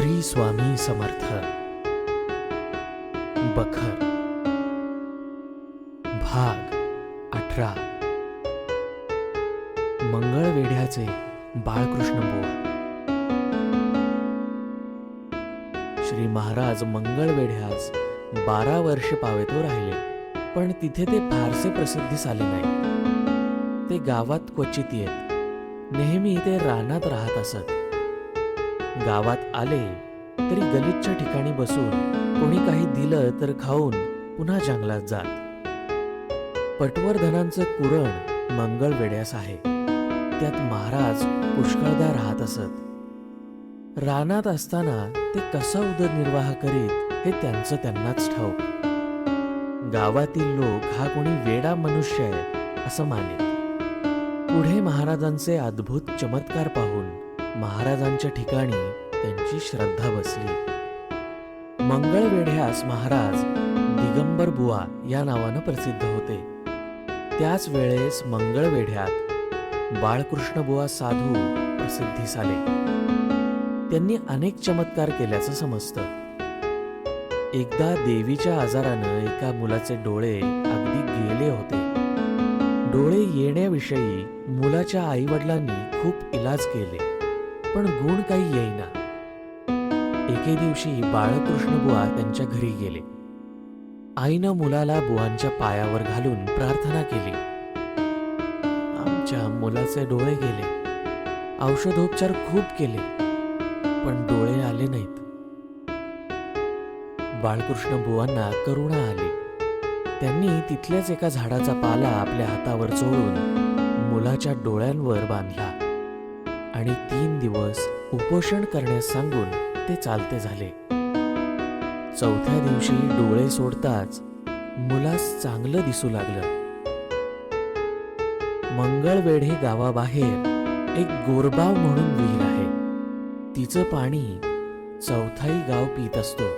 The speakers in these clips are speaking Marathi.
श्री स्वामी समर्थ. बखर. भाग अठरा. मंगळवेढ्याचे बाळकृष्ण बुवा श्री महाराज मंगळवेढ्यास बारा वर्ष पावेतो राहिले पण तिथे ते फारसे प्रसिद्धीस आले नाही. ते गावात क्वचित येत. नेहमी ते रानात राहत असत. गावात आले तरी गलितच्या ठिकाणी बसून कोणी काही दिलं तर खाऊन पुन्हा जंगलात जात. पटवर्धनांचं कुरण मंगळवेड्यास आहे. त्यात महाराज पुष्कळदा राहत असत. रानात असताना ते कसा उदरनिर्वाह करीत हे त्यांचं त्यांनाच ठाऊक. गावातील लोक हा कोणी वेडा मनुष्य आहे असं माने पुढे महाराजांचे अद्भुत चमत्कार पाहून महाराजांच्या ठिकाणी त्यांची श्रद्धा बसली. मंगळवेढ्यास महाराज दिगंबर बुवा या नावानं प्रसिद्ध होते. त्याच वेळेस मंगळवेढ्यात बाळकृष्ण बुवा साधू प्रसिद्धीस आले त्यांनी अनेक चमत्कार केल्याचं समजतं. एकदा देवीच्या आजारानं एका मुलाचे डोळे अगदी गेले होते. डोळे येण्याविषयी मुलाच्या आईवडिलांनी खूप इलाज केले. पण गुण काही येईना. एके दिवशी बाळकृष्ण बुवा त्यांच्या घरी गेले. आईनं मुलाला बुवांच्या पायावर घालून प्रार्थना केली. आमच्या मुलाचे डोळे गेले. औषधोपचार खूप केले पण डोळे आले नाहीत. बाळकृष्ण बुवांना करुणा आली. त्यांनी तिथल्याच एका झाडाचा पाला आपल्या हातावर चोळून मुलाच्या डोळ्यांवर बांधला. आणि तीन दिवस उपोषण करण्यास सांगून ते चालते झाले. चौथ्या दिवशी डोळे सोडताच मुलास चांगलं दिसू लागलं. मंगळवेढे गावाबाहेर एक गोरबाव म्हणून विहीर आहे. तिचं पाणी चौथाई गाव पित असतो.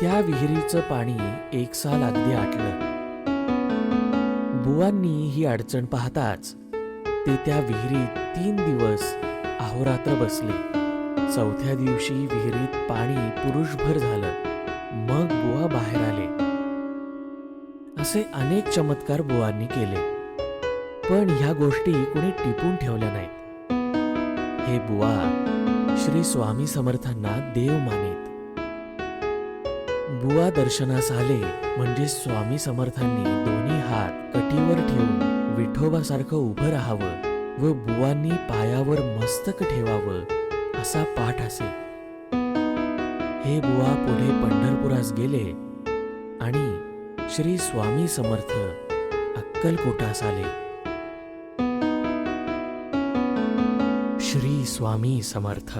त्या विहिरीचं पाणी एक साल अगदी आटलं. बुवांनी ही अडचण पाहताच ते त्या विहिरीत तीन दिवस अहोरात्र बसले. चौथ्या दिवशी विहिरीत पाणी पुरुषभर झालं. मग बुवा बाहेर आले. असे अनेक चमत्कार बुवांनी केले. पण ह्या गोष्टी कोणी टिपून ठेवल्या नाहीत. हे बुवा श्री स्वामी समर्थांना देव मानेत. बुवा दर्शनास आले म्हणजे स्वामी समर्थांनी दोन्ही हात कटीवर ठेवून विठोबासारखं उभं राहावं व बुवांनी पायावर मस्तक ठेवावं असा पाठ असे. हे बुवा पुढे पंढरपुरास गेले आणि श्री स्वामी समर्थ अक्कलकोटास आले. श्री स्वामी समर्थ